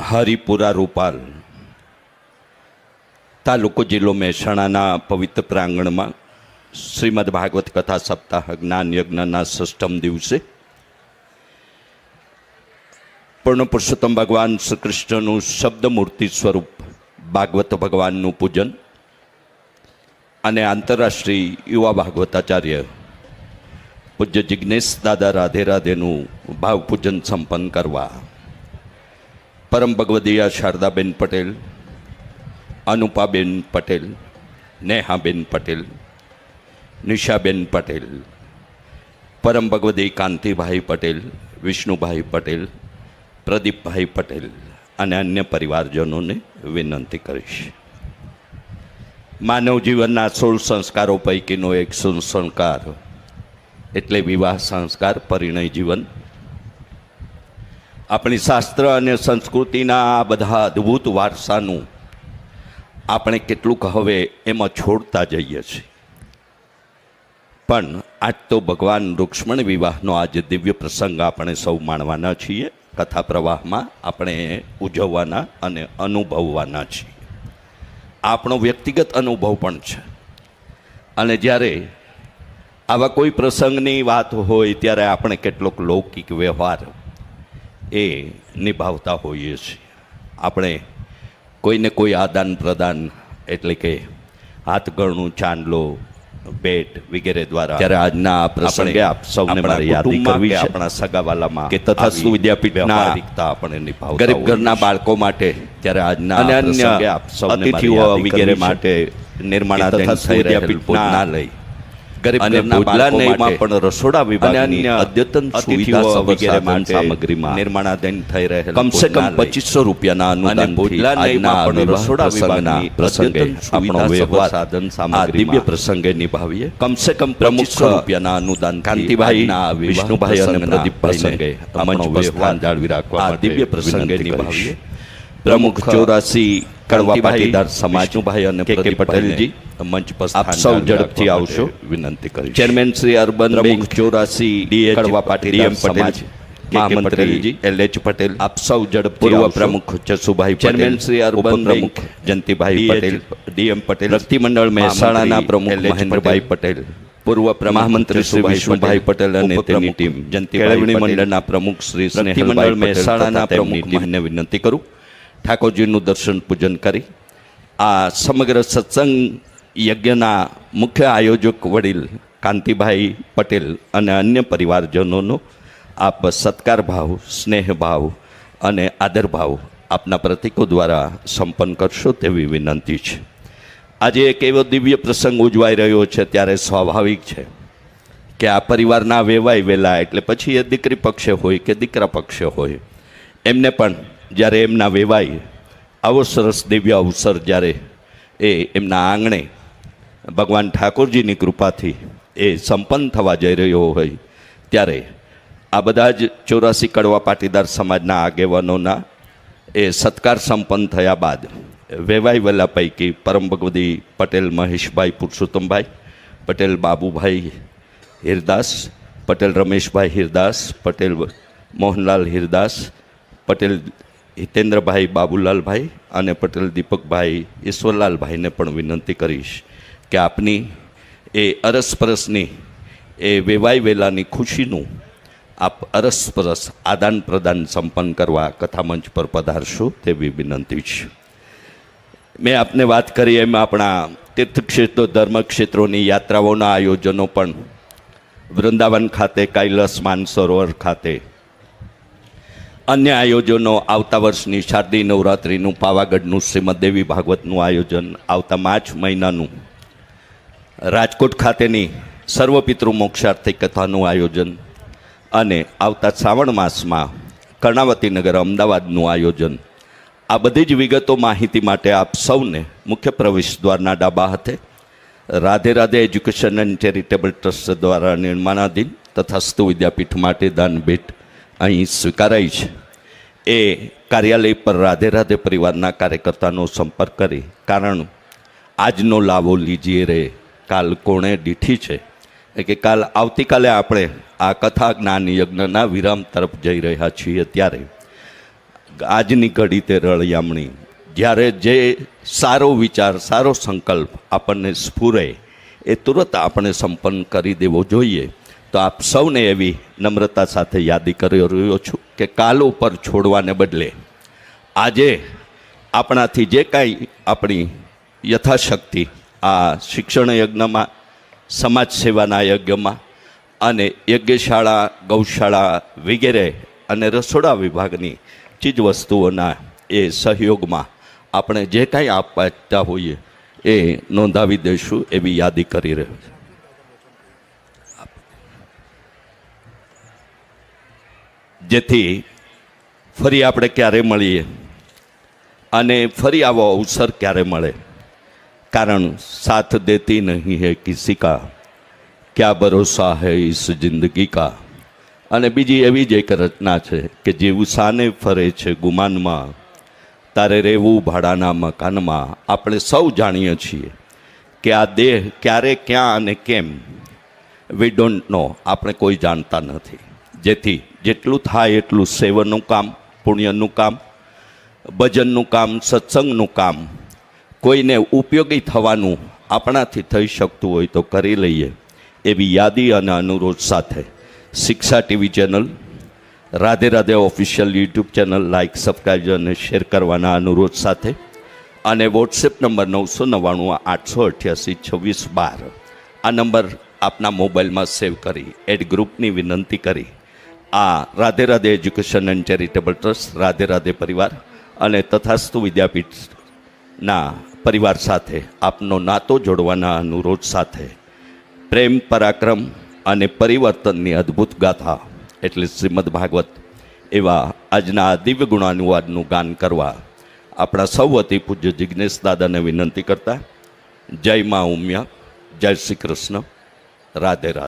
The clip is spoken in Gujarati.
હરિપુરા રૂપાલ તાલુકો જિલ્લો મહેસાણાના પવિત્ર પ્રાંગણમાં શ્રીમદ ભાગવત કથા સપ્તાહ જ્ઞાન યજ્ઞના ષષ્ઠમ દિવસે પૂર્ણ પુરુષોત્તમ ભગવાન શ્રી કૃષ્ણનું શબ્દ મૂર્તિ સ્વરૂપ ભાગવત ભગવાનનું પૂજન અને આંતરરાષ્ટ્રીય યુવા ભાગવતાચાર્ય પૂજ્ય જિજ્ઞેશ દાદા રાધે રાધેનું ભાવપૂજન સંપન્ન કરવા પરમ ભગવદીયા શારદાબેન પટેલ, અનુપાબેન પટેલ, નેહાબેન પટેલ, નિશાબેન પટેલ, પરમ ભગવદી કાંતિભાઈ પટેલ, વિષ્ણુભાઈ પટેલ, પ્રદીપભાઈ પટેલ અને અન્ય પરિવારજનોને વિનંતી કરીશ. માનવ જીવનના સોળ સંસ્કારો પૈકીનો એક સુસંસ્કાર એટલે વિવાહ સંસ્કાર, પરિણય જીવન આપણી શાસ્ત્ર અને સંસ્કૃતિના આ બધા અદ્ભુત વારસાનું આપણે કેટલુંક હવે એમાં છોડતા જઈએ છીએ. પણ આજ તો ભગવાન રૂક્ષ્મણ વિવાહનો આજે દિવ્ય પ્રસંગ આપણે સૌ માણવાના છીએ, કથા પ્રવાહમાં આપણે ઉજવવાના અને અનુભવવાના છીએ. આપણો વ્યક્તિગત અનુભવ પણ છે. અને જ્યારે આવા કોઈ પ્રસંગની વાત હોય ત્યારે આપણે કેટલોક લૌકિક વ્યવહાર એ નિભાવતા હોઈએ છીએ. આપણે કોઈને કોઈ આદાન પ્રદાન એટલે કે હાથગણું ચાંદલો ભેટ વગેરે દ્વારા ત્યારે આજના આ પ્રસંગે આપ સૌને મારે યાદ કરવી છે આપણા સગાવાલામાં કે તથાસ્તુ વિદ્યાપીઠના આપણે નિભાવ ગરીબ ઘરના બાળકો માટે ત્યારે આજના અને અન્ય આપ સૌને અતિથિઓ વગેરે માટે નિર્માણાધીન થઈ વિદ્યાપીઠના ભોજનાલય ગરીબ ભોજનાલયમાં પણ રસોડા વિભાગની અદ્યતન સુવિધા વગેરે સામગ્રીમાં નિર્માણાધીન થઈ રહેલ કમસે કમ પચીસો રૂપિયાના અનુદાન ભોજનાલયમાં પણ રસોડા વિભાગના પ્રસંગે આપણો વ્યવહાર સાધન સામગ્રી દિવ્ય પ્રસંગે નિભાવીએ. કમસે કમ પચીસો રૂપિયાના અનુદાન કાંતિભાઈ વિષ્ણુભાઈ અને પ્રદીપભાઈ સંગે અમંચ વ્યવહાર જાળવી રાખવા દિવ્ય પ્રસંગે નિભાવીએ. પ્રમુખ ચોરાસી કડવા પાટીદાર સમાજભાઈ અને કે પટેલજી મંચ પર આપ સૌ ઝડપથી આવશો. વિનંતી કરી ચેરમેન શ્રી અર્બન બેંક ચોરાસી ડીએ કડવા પાટીદાર સમાજ મહામંત્રીજી એલ એચ પટેલ આપ સૌ ઝડપ પૂર્વ પ્રમુખ જસુભાઈ ચેરમેન શ્રી અર્બન પ્રમુખ જયંતિભાઈ પટેલ ડીએમ પટેલ મંડળ મહેસાણાના પ્રમુખ મહેન્દ્રભાઈ પટેલ પૂર્વ મહામંત્રી શ્રી વિષ્ણુભાઈ પટેલ અને તેની ટીમ જયંતિભાઈ મંડળના પ્રમુખ શ્રી સ્નેહલભાઈ મહેસાણાના પ્રમુખ મહેને વિનંતી કરું. ઠાકોરજીનું દર્શન પૂજન કરી. આ સમગ્ર સત્સંગ યજ્ઞના મુખ્ય આયોજક વડીલ કાંતિભાઈ પટેલ અને અન્ય પરિવારજનોનો આપ સત્કાર ભાવ, સ્નેહ અને આદર ભાવ આપના પ્રતિકો દ્વારા સંપન્ન કરશો તેવી વિનંતી છે. આજે એક એવો દિવ્ય પ્રસંગ ઉજવાઈ રહ્યો છે, ત્યારે સ્વાભાવિક છે કે આ પરિવારના વેવાય વેલા એટલે પછી એ દીકરી પક્ષે હોય કે દીકરા પક્ષે હોય. એમને પણ જ્યારે એમના વેવાય આવો સરસ દિવ્ય અવસર જ્યારે એ એમના આંગણે ભગવાન ઠાકોરજીની કૃપાથી એ સંપન્ન થવા જઈ રહ્યો હોય, ત્યારે આ બધા જ ચોરાસી કડવા પાટીદાર સમાજના આગેવાનોના એ સત્કાર સંપન્ન થયા બાદ વેવાઈ વહેલા પૈકી પરમ ભગવદી પટેલ, મહેશભાઈ પુરુષોત્તમભાઈ, પટેલ બાબુભાઈ હિરદાસ, પટેલ રમેશભાઈ હિરદાસ, પટેલ મોહનલાલ હિરદાસ, પટેલ હિતેન્દ્રભાઈ બાબુલાલભાઈ અને પટેલ દીપકભાઈ ઈશ્વરલાલભાઈને પણ વિનંતી કરીશ કે આપની એ અરસપરસની, એ વેવાઈ વેલાની ખુશીનું આપ અરસપરસ આદાન પ્રદાન સંપન્ન કરવા કથામંચ પર પધારશો તેવી વિનંતી છે. મેં આપને વાત કરી એમ આપણા તીર્થક્ષેત્રો, ધર્મક્ષેત્રોની યાત્રાઓના આયોજનો પણ વૃંદાવન ખાતે, કૈલાસ માનસરોવર ખાતે અન્ય આયોજનો આવતા વર્ષની શારદી નવરાત્રિનું, પાવાગઢનું શ્રીમદેવી ભાગવતનું આયોજન આવતા માર્ચ મહિનાનું. રાજકોટ ખાતેની સર્વપિતૃ મોક્ષાર્થી કથાનું આયોજન અને આવતા શ્રાવણ માસમાં કર્ણાવતી નગર અમદાવાદનું આયોજન. આ બધી જ વિગતો માહિતી માટે આપ સૌને મુખ્ય પ્રવેશ દ્વારના ડાબા હાથે Radhe Radhe education and charitable trust દ્વારા નિર્માણાધીન તથા સ્તુ વિદ્યાપીઠ માટે દાન ભેટ અહીં સ્વીકારાઈ છે. એ કાર્યાલય પર રાધે રાધે પરિવારના કાર્યકર્તાનો સંપર્ક કરી કારણ આજનો લાવો લીજીએ રે. કાલ કોણે દીઠી છે? કે કાલ આવતીકાલે આપણે આ કથા જ્ઞાન યજ્ઞના વિરામ તરફ જઈ રહ્યા છીએ ત્યારે આજની ઘડી તે રળિયામણી. જ્યારે જે સારો વિચાર, સારો સંકલ્પ આપણને સ્ફુરે, એ તુરત આપણે સંપન્ન કરી દેવો જોઈએ. તો આપ સૌને એવી નમ્રતા સાથે યાદી કરી રહ્યો છું કે કાલ ઉપર છોડવાને બદલે આજે આપણાથી જે કાંઈ આપણી યથાશક્તિ આ શિક્ષણ યજ્ઞમાં, સમાજ સેવાના યજ્ઞમાં અને યજ્ઞશાળા, ગૌશાળા વગેરે અને રસોડા વિભાગની ચીજવસ્તુઓના એ સહયોગમાં આપણે જે કાંઈ આપતા હોઈએ એ નોંધાવી દઈશું એવી યાદી કરી રહ્યો છે. જેથી ફરી આપણે ક્યારે મળીએ અને ફરી આવો અવસર ક્યારે મળે? કારણ સાથ દેતી નહીં હે કિસી કા, ક્યા ભરોસા હૈ ઇસ જિંદગી કા? અને બીજી એવી જ એક રચના છે કે જેવું સાને ફરે છે ગુમાનમાં, તારે રહેવું ભાડાના મકાનમાં. આપણે સૌ જાણીએ છીએ કે આ દેહ ક્યારે, ક્યાં અને કેમ? વી ડોન્ટ નો આપણે કોઈ જાણતા નથી. જેથી જેટલું થાય એટલું સેવનનું કામ, પુણ્યનું કામ, ભજનનું કામ, સત્સંગનું કામ કોઈને ઉપયોગી થવાનું આપણાથી થઈ શકતું હોય તો કરી લઈએ એવી યાદી અને અનુરોધ સાથે. શિક્ષા TV channel, Radhe Radhe official YouTube channel like subscribe અને શેર કરવાના અનુરોધ સાથે અને વોટ્સએપ નંબર નવસો નવ્વાણું આઠસો અઠ્યાસી છવ્વીસ બાર. આ નંબર આપના મોબાઈલમાં સેવ કરી, એડ ગ્રુપની વિનંતી કરી. આ Radhe Radhe education and charitable trust Radhe Radhe પરિવાર અને તથાસ્તુ વિદ્યાપીઠના પરિવાર સાથે આપનો નાતો જોડવાના અનુરોધ સાથે પ્રેમ, પરાક્રમ અને પરિવર્તનની અદ્ભુત ગાથા, એટલે શ્રીમદ ભાગવત, એવા આજના દિવ્ય ગુણાનુવાદનું ગાન કરવા આપણા સૌ વતી પૂજ્ય જિજ્ઞેશ દાદાને વિનંતી કરતા, જય મા ઉમિયા, જય શ્રી કૃષ્ણ, રાધે રાધે.